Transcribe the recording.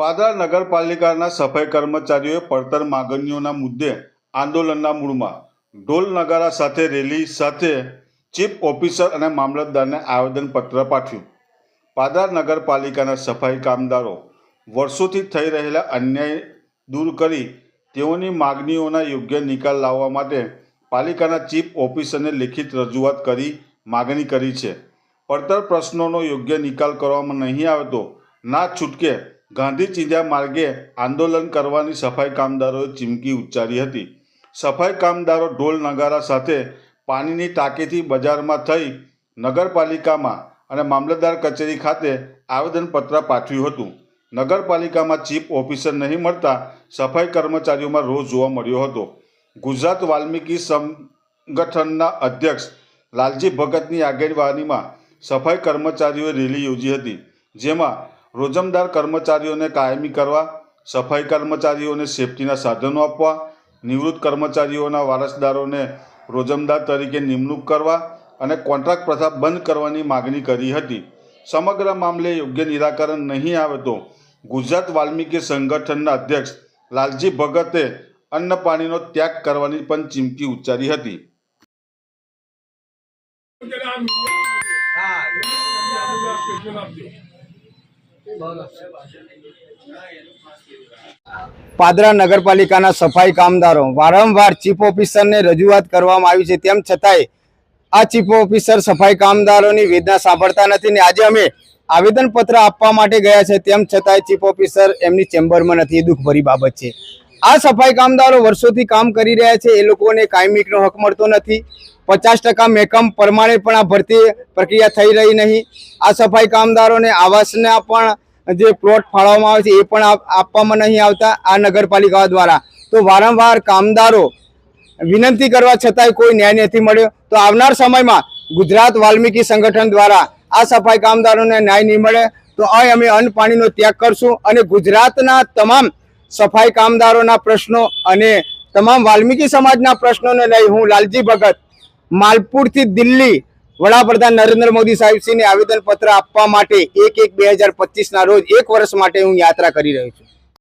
પાદરા નગરપાલિકાના સફાઈ કર્મચારીઓએ પડતર માગણીઓના મુદ્દે આંદોલનના મૂળમાં ઢોલ નગારા સાથે રેલી સાથે ચીફ ઓફિસર અને મામલતદારને આવેદનપત્ર પાઠવ્યું. પાદરા નગરપાલિકાના સફાઈ કામદારો વર્ષોથી થઈ રહેલા અન્યાય દૂર કરી તેઓની માગણીઓના યોગ્ય નિકાલ લાવવા માટે પાલિકાના ચીફ ઓફિસરને લેખિત રજૂઆત કરી માગણી કરી છે. પડતર પ્રશ્નોનો યોગ્ય નિકાલ કરવામાં નહીં આવે તો ના છૂટકે ગાંધી ચિંધ્યા માર્ગે આંદોલન કરવાની સફાઈ કામદારોએ ચીમકી ઉચ્ચારી હતી. સફાઈ કામદારો ઢોલ નગારા સાથે પાણીની ટાંકીથી બજારમાં થઈ નગરપાલિકામાં અને મામલતદાર કચેરી ખાતે આવેદનપત્ર પાઠવ્યું હતું. નગરપાલિકામાં ચીફ ઓફિસર નહીં મળતા સફાઈ કર્મચારીઓમાં રોષ જોવા મળ્યો હતો. ગુજરાત વાલ્મીકી સંગઠનના અધ્યક્ષ લાલજી ભગતની આગેવાનીમાં સફાઈ કર્મચારીઓએ રેલી યોજી હતી, જેમાં રોજમદાર કર્મચારીઓને કાયમી કરવા, સફાઈ કર્મચારીઓને સેફટીના સાધનો આપવા, નિવૃત્ત કર્મચારીઓના વારસદારોને રોજમદાર તરીકે નિમણૂક કરવા અને કોન્ટ્રાક્ટ પ્રથા બંધ કરવાની માગણી કરી હતી. સમગ્ર મામલે યોગ્ય નિરાકરણ નહીં આવે તો ગુજરાત વાલ્મીકી સંગઠનના અધ્યક્ષ લાલજી ભગતે અન્ન પાણીનો ત્યાગ કરવાની પણ ચીમકી ઉચ્ચારી હતી. પાદરા નગરપાલિકાના સફાઈ કામદારો વારંવાર ચીફ ઓફિસરને રજૂઆત કરવામાં આવી છે. તેમ છતાંય આ ચીફ ઓફિસર સફાઈ કામદારોની વેદના સાંભળતા નથી ને આજે અમે આવેદનપત્ર આપવા માટે ગયા છે. તેમ છતાંય ચીફ ઓફિસર એમની ચેમ્બરમાં નથી. એ દુઃખભરી બાબત છે. આ સફાઈ કામદારો વર્ષોથી કામ કરી રહ્યા છે. એ લોકોને કાયમીકનો હક મળતો નથી. પચાસ ટકા મેકમ પ્રમાણે પણ આ ભરતી પ્રક્રિયા થઈ રહી નહીં. આ સફાઈ કામદારોને આવાસના પણ જે પ્લોટ ફાળવવામાં આવે છે, એ પણ આપવામાં નહીં આવતા આ નગરપાલિકા દ્વારા. તો વારંવાર કામદારો વિનંતી કરવા છતાંય કોઈ ન્યાય નથી મળ્યો. તો આવનાર સમયમાં ગુજરાત વાલ્મીકી સંગઠન દ્વારા આ સફાઈ કામદારોને ન્યાય નહીં મળે, તો અહીં અમે અન્ન પાણીનો ત્યાગ કરશું અને ગુજરાતના તમામ સફાઈ કામદારોના પ્રશ્નો અને તમામ વાલ્મીકી સમાજના પ્રશ્નોને લઈ હું લાલજી ભગત માલપુરથી દિલ્હી વડાપ્રધાન નરેન્દ્ર મોદી સાહેબશ્રીને આવેદનપત્ર આપવા માટે એક એક બે હજાર પચીસના રોજ એક વર્ષ માટે હું યાત્રા કરી રહ્યો છું.